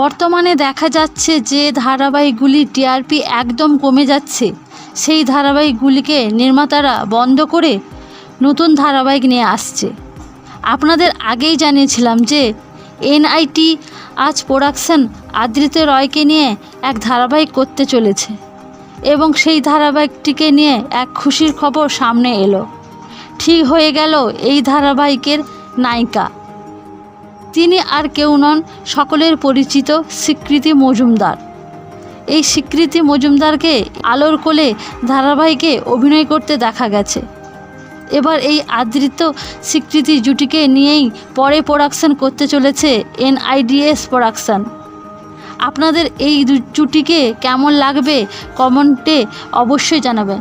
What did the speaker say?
বর্তমানে দেখা যাচ্ছে যে ধারাবাহিকগুলি টিআরপি একদম কমে যাচ্ছে। সেই ধারাবাহিকগুলিকে নির্মাতারা বন্ধ করে নতুন ধারাবাহিক নিয়ে আসছে। আপনাদের আগেই জানিয়েছিলাম যে এনআইটি আজ প্রোডাকশন আদৃত রয়কে নিয়ে এক ধারাবাহিক করতে চলেছে এবং সেই ধারাবাহিকটিকে নিয়ে এক খুশির খবর সামনে এলো। ঠিক হয়ে গেল এই ধারাবাহিকের নায়িকা। তিনি আর কেউ নন সকলের পরিচিত স্বীকৃতি মজুমদার। এই স্বীকৃতি মজুমদারকে আলোর কোলে ধারাবাহিকে অভিনয় করতে দেখা গেছে। এবার এই আদৃত স্বীকৃতি জুটিকে নিয়েই পরে প্রোডাকশন করতে চলেছে এনআইডিএস প্রোডাকশন। আপনাদের এই জুটিকে কেমন লাগবে কমেন্টে অবশ্যই জানাবেন।